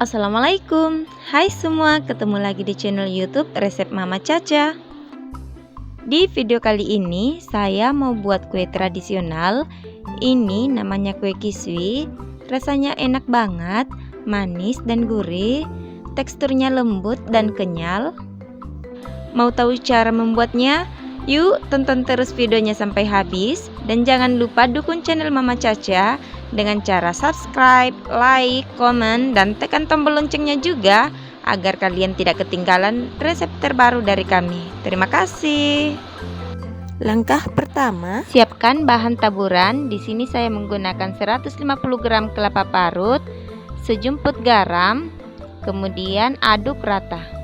Assalamualaikum. Hai semua, ketemu lagi di channel youtube resep Mama Caca. Di video kali ini saya mau buat kue tradisional. Ini namanya kue kiswi. Rasanya enak banget, manis dan gurih. Teksturnya lembut dan kenyal. Mau tahu cara membuatnya? Yuk tonton terus videonya sampai habis. Dan jangan lupa dukung channel Mama Caca dengan cara subscribe, like, komen, dan tekan tombol loncengnya juga agar kalian tidak ketinggalan resep terbaru dari kami. Terima kasih. Langkah pertama, siapkan bahan taburan. Di sini saya menggunakan 150 gram kelapa parut, sejumput garam, kemudian aduk rata.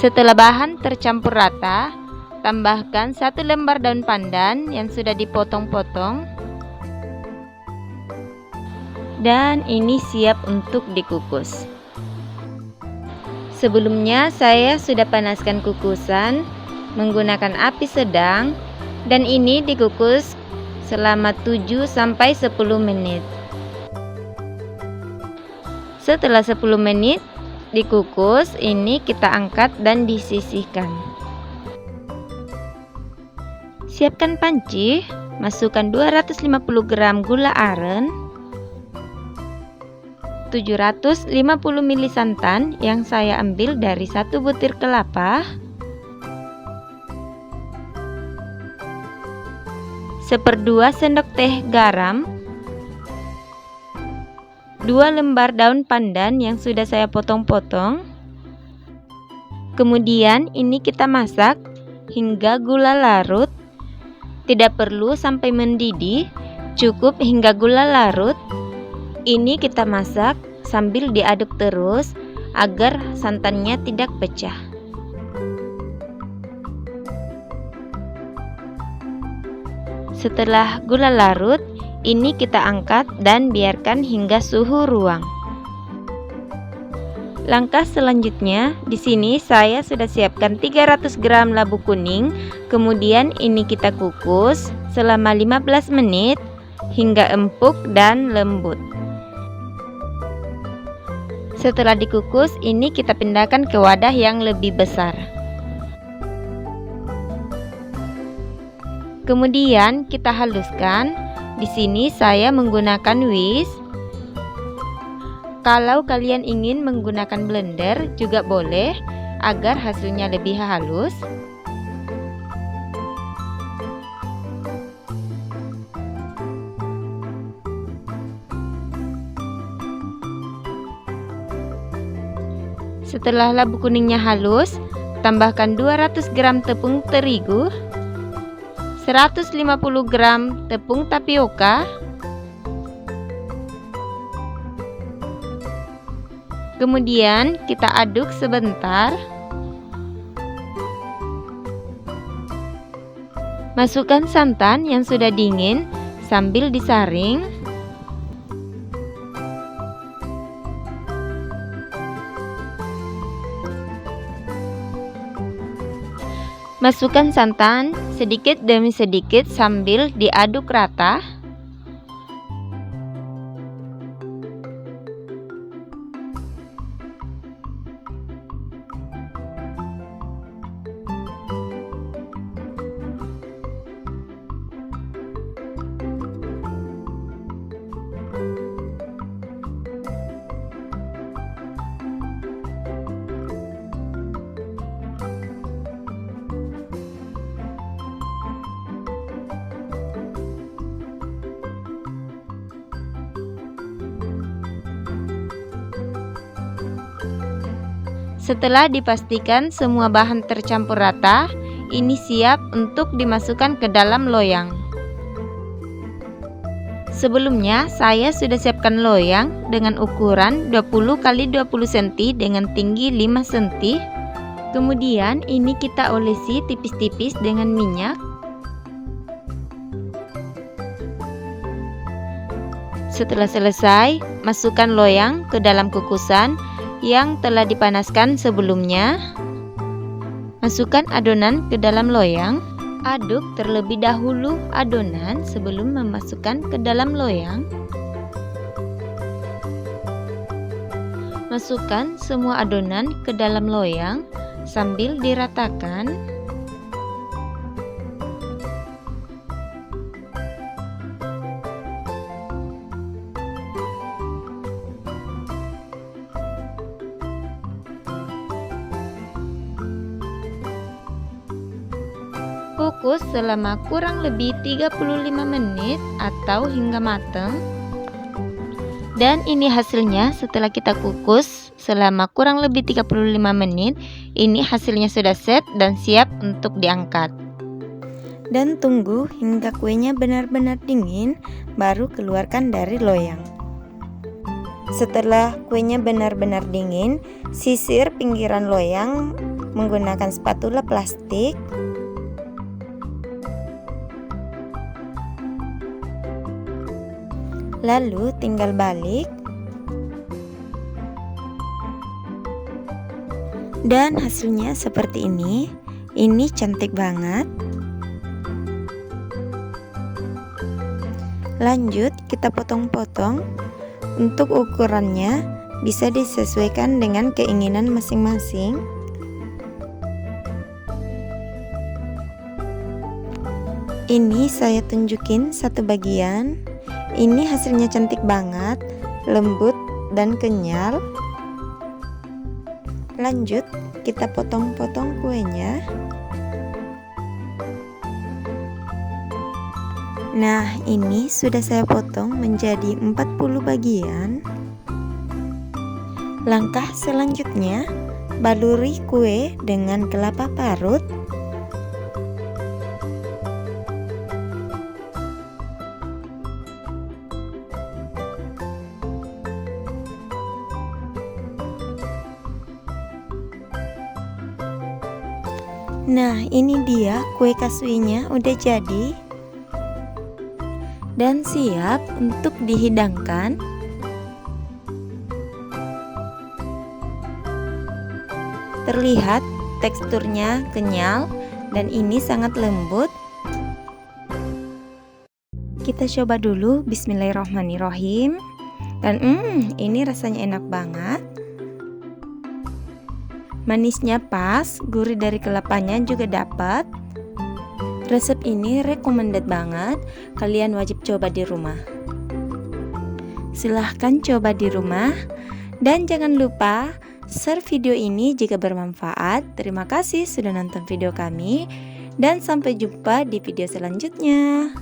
Setelah bahan tercampur rata, tambahkan satu lembar daun pandan yang sudah dipotong-potong. Dan ini siap untuk dikukus. Sebelumnya saya sudah panaskan kukusan menggunakan api sedang dan ini dikukus selama 7 sampai 10 menit. Setelah 10 menit, dikukus ini kita angkat dan disisihkan. Siapkan panci masukkan 250 gram gula aren 750 ml santan yang saya ambil dari satu butir kelapa seperdua sendok teh garam 2 lembar daun pandan yang sudah saya potong-potong. Kemudian ini kita masak hingga gula larut. Tidak perlu sampai mendidih, cukup hingga gula larut. Ini kita masak sambil diaduk terus agar santannya tidak pecah. Setelah gula larut, ini kita angkat dan biarkan hingga suhu ruang. Langkah selanjutnya, di sini saya sudah siapkan 300 gram labu kuning, kemudian ini kita kukus selama 15 menit hingga empuk dan lembut. Setelah dikukus, ini kita pindahkan ke wadah yang lebih besar. Kemudian kita haluskan di sini saya menggunakan whisk. Kalau kalian ingin menggunakan blender juga boleh agar hasilnya lebih halus. Setelah labu kuningnya halus, tambahkan 200 gram tepung terigu 150 gram tepung tapioka. Kemudian kita aduk sebentar. Masukkan santan yang sudah dingin sambil disaring Masukkan santan sedikit demi sedikit sambil diaduk rata. Setelah dipastikan semua bahan tercampur rata, ini siap untuk dimasukkan ke dalam loyang. Sebelumnya, saya sudah siapkan loyang dengan ukuran 20 x 20 cm dengan tinggi 5 cm. Kemudian ini kita olesi tipis-tipis dengan minyak. Setelah selesai, masukkan loyang ke dalam kukusan yang telah dipanaskan sebelumnya. Masukkan adonan ke dalam loyang. Aduk terlebih dahulu adonan sebelum memasukkan ke dalam loyang. Masukkan semua adonan ke dalam loyang sambil diratakan. Kukus selama kurang lebih 35 menit atau hingga matang. Dan ini hasilnya setelah kita kukus selama kurang lebih 35 menit. Ini hasilnya sudah set dan siap untuk diangkat. Dan tunggu hingga kuenya benar-benar dingin baru keluarkan dari loyang. Setelah kuenya benar-benar dingin, sisir pinggiran loyang menggunakan spatula plastik Lalu tinggal balik. Dan hasilnya seperti ini. Ini cantik banget. Lanjut kita potong-potong. Untuk ukurannya bisa disesuaikan dengan keinginan masing-masing. Ini saya tunjukin satu bagian. Ini hasilnya cantik banget, lembut dan kenyal. Lanjut, kita potong-potong kuenya. Nah, ini sudah saya potong menjadi 40 bagian. Langkah selanjutnya, baluri kue dengan kelapa parut Nah, ini dia kue kasuinya udah jadi dan siap untuk dihidangkan. Terlihat teksturnya kenyal dan ini sangat lembut. Kita coba dulu bismillahirrahmanirrahim. Dan hmm, ini rasanya enak banget. Manisnya pas, gurih dari kelapanya juga dapat. Resep ini recommended banget, kalian wajib coba di rumah. Silahkan coba di rumah, dan jangan lupa share video ini jika bermanfaat. Terima kasih sudah nonton video kami, dan sampai jumpa di video selanjutnya.